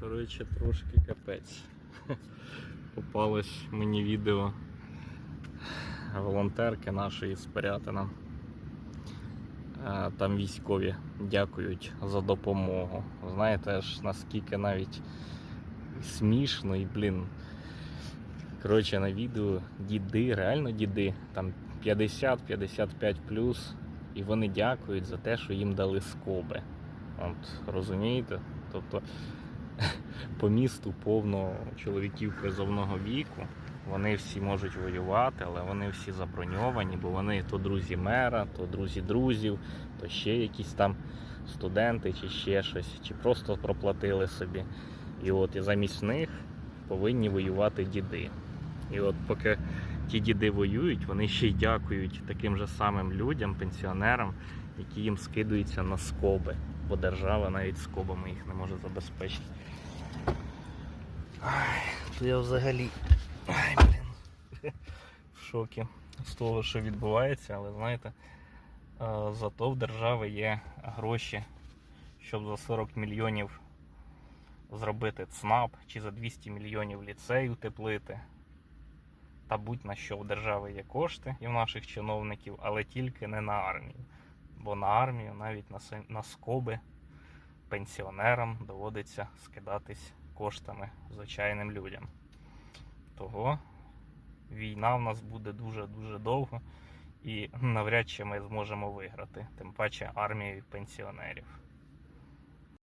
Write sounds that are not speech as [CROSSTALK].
Коротше, трошки капець. [LAUGHS] Попалось мені відео волонтерки нашої з Порятина. Е, Там військові дякують за допомогу. Знаєте, аж наскільки навіть смішно і, блін. Коротше, на відео діди, реально діди, там 50-55 плюс, і вони дякують за те, що їм дали скоби. От, розумієте? Тобто [LAUGHS] по місту повно чоловіків призовного віку. Вони всі можуть воювати, але вони всі заброньовані, бо вони то друзі мера, то друзі друзів, то ще якісь там студенти, чи ще щось, чи просто проплатили собі. І от і замість них повинні воювати діди. І от поки ті діди воюють, вони ще й дякують таким же самим людям, пенсіонерам, які їм скидуються на скоби, бо держава навіть скобами їх не може забезпечити. Ай, то я взагалі ай, блін, [LAUGHS] в шокі з того, що відбувається, але знаєте, е, зато в держави є гроші, щоб за 40 мільйонів зробити ЦНАП чи за 200 мільйонів ліцей утеплити. Та будь-на що в держави є кошти і в наших чиновників, але тільки не на армію. Бо на армію навіть на, на скоби пенсіонерам доводиться скидатись коштами звичайним людям. Того війна в нас буде дуже-дуже довго і навряд чи ми зможемо виграти, тим паче армією пенсіонерів.